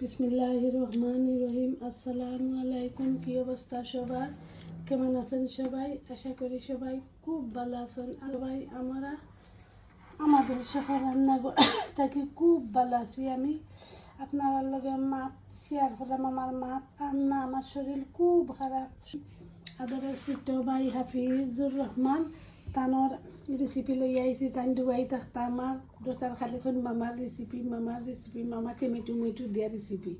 বিসমিল্লাহ রহমান রহিম আসসালামু আলাইকুম, কি অবস্থা সবার? কেমন আছেন সবাই? আশা করি সবাই খুব ভালো আছেন। আর ভাই, আমরা আমাদের সফর রান্না থাকি খুব ভালো আছি আমি। আপনার লগে মাত শেয়ার করলাম। আমার মাত রান্না আমার শরীর খুব খারাপ। আদরের ছোট ভাই হাফিজুর রহমান। তানোর রেসিপি লই আইছি তান ডুবাই থাকতা আমার দোতার খালি খন মামার রেসিপি মামার রেসিপি মামা টেমেটো মেটু দিয়া রেসিপি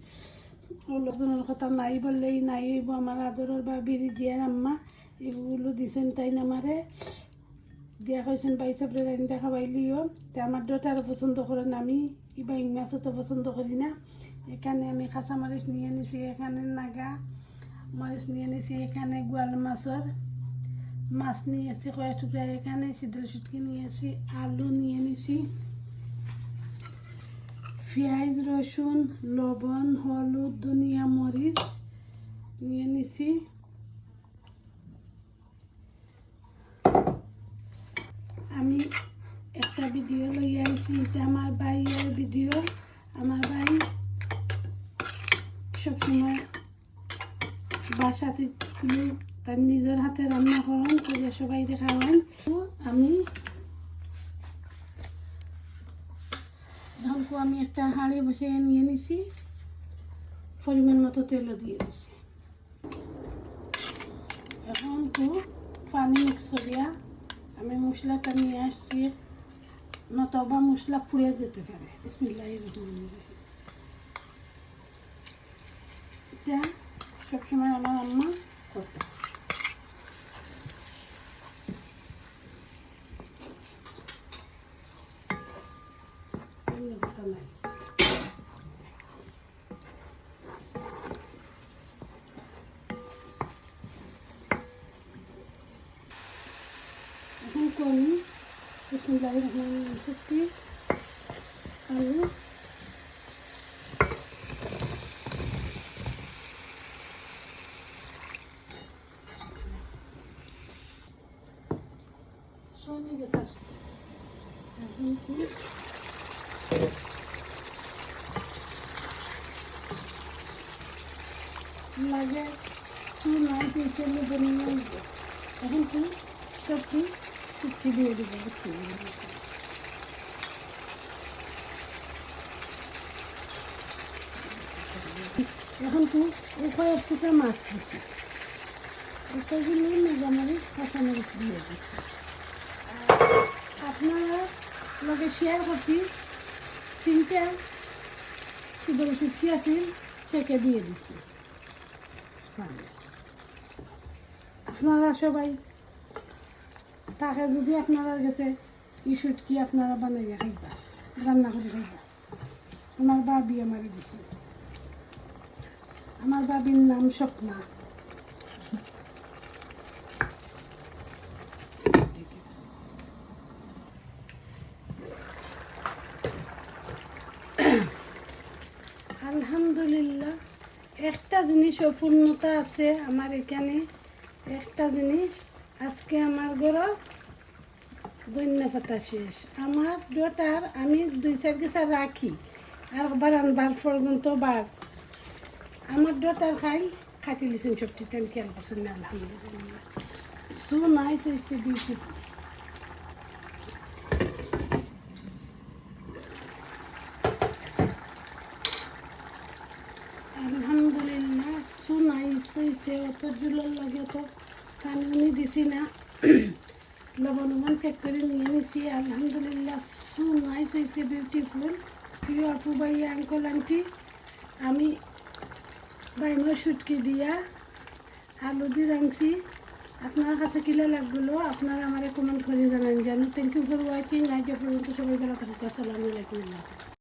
লোকজনের কথা নাই বললেই নাই হইব আমার আদরের বা বিড়ি দিয়ার আম্মা এগুলো দিছেন তাই আমারে দিয়া কইছেন বাই সাবরে রাইন দেখা তে আমার ডোটারও পছন্দ করেন আমি ইবা ইংমাছও তো পছন্দ করি না। এখানে আমি খাসা মরিচ নিয়ে নিছি এখানে নাগা মরিচ নিয়ে নিছি এখানে গোয়াল মাছর মাছ নিয়েছি কয়েক টুকরা এখানে শীতল শুটকি নিয়েছি আলু নিয়ে নিছি। পেঁয়াজ, রসুন, লবণ, হলুদ, ধনিয়া, মরিচ নিয়ে নিছি। আমি একটা ভিডিও লই আইছি এটা আমার ভাইয়ের ভিডিও। আমার ভাই সবসময় বাসাতে তার নিজের হাতে রান্না করেন করে সবাই খাওয়ান। তো আমি ঢঙ্কু আমি একটা হাঁড়ি বসিয়ে নিয়ে নিছি। পরিমাণ মতো তেলও দিয়ে দিছি। এখন তো পানি মিক্স করিয়া আমি মশলাটা নিয়ে আসছি। নতবা মশলা পুড়ে যেতে পারে। বিসমিল্লাহ এটা সবসময় আমার আম্মা করতে নাই এখন করি বিসমিল্লাহ রহমান সত্যি আলু সঙ্গে গেছে এখন কি লাগে এখন কি? সব কি? শুটকি দিয়ে দেবো। এখন টুকরা মাছ দিচ্ছি এতগুলো মেগামরিচ কাঁচামরিচ দিয়ে দিচ্ছি। আপনারা লগে শেয়ার করছি। তিনটা শুধু শুটকি ছেঁকে দিয়ে দিচ্ছি। আপনারা সবাই, তাকে যদি আপনারা গেছে ই শুটকি আপনারা বানাইয়া খাইবা, রান্না করে খাইবা। আমার বাবি আমার দিছে। আমার বাবির নাম স্বপ্না। আলহামদুলিল্লাহ। একটা জিনিস অপূর্ণতা আছে আমার এখানে। একটা জিনিস, আজকে আমার ঘর ধন্য পাতা শেষ। আমার ডটার আমি দুই, চার গেছা রাখি, আর বারানবার পর্যন্ত বার। আমার ডটার খাই খাটি লিছেন সবটি টাইম খেয়াল করছেন আলহামদুলিল্লাহ। সো আলহামদুলিল্লাহ সুনাইস হয়েছে অত জুলার লাগে তো। কানুনি দিছি না। লবণ লবণ চেক করে নিয়ে নিছি। আলহামদুলিল্লাহ সুনাইস হয়েছে বিউটিফুল প্রিয় আপু ভাই আঙ্কল আন্টি আমি বাইমর শুটকি দিয়া আলু দিয়ে রাঁধছি। আপনার কাছে কিলো লাগল আপনারা আমার কমেন্ট করে জানান জানো থ্যাংক ইউ ফর ওয়াচিং আজ পর্যন্ত সবাই ভালো থাকুক আসসালামু আলাইকুম।